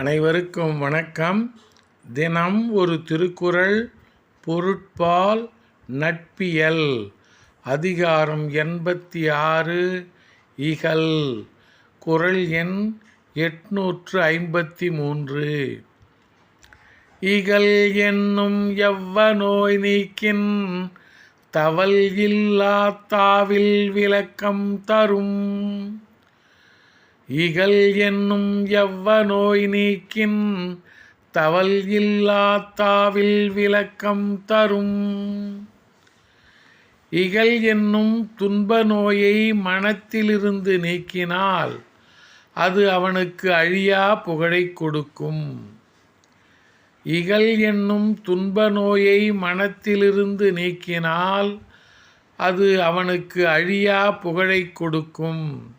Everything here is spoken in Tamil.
அனைவருக்கும் வணக்கம். தினம் ஒரு திருக்குறள் பொருட்பால் நட்பியல். அதிகாரம் எண்பத்தி ஆறு இகல். குறள் எண் எட்நூற்று ஐம்பத்தி மூன்று. இகல் என்னும் எவ்வ நோய் நீக்கின் தவல் இல்லா தாவில் விளக்கம் தரும். இகல் என்னும் எவ்வநோய் நீக்கின் தவல் இல்லா தாவில் விளக்கம் தரும். இகல் என்னும் துன்ப நோயை மனத்திலிருந்து நீக்கினால் அது அவனுக்கு அழியா புகழை கொடுக்கும். இகல் என்னும் துன்ப நோயை மனத்திலிருந்து நீக்கினால் அது அவனுக்கு அழியா புகழை கொடுக்கும்.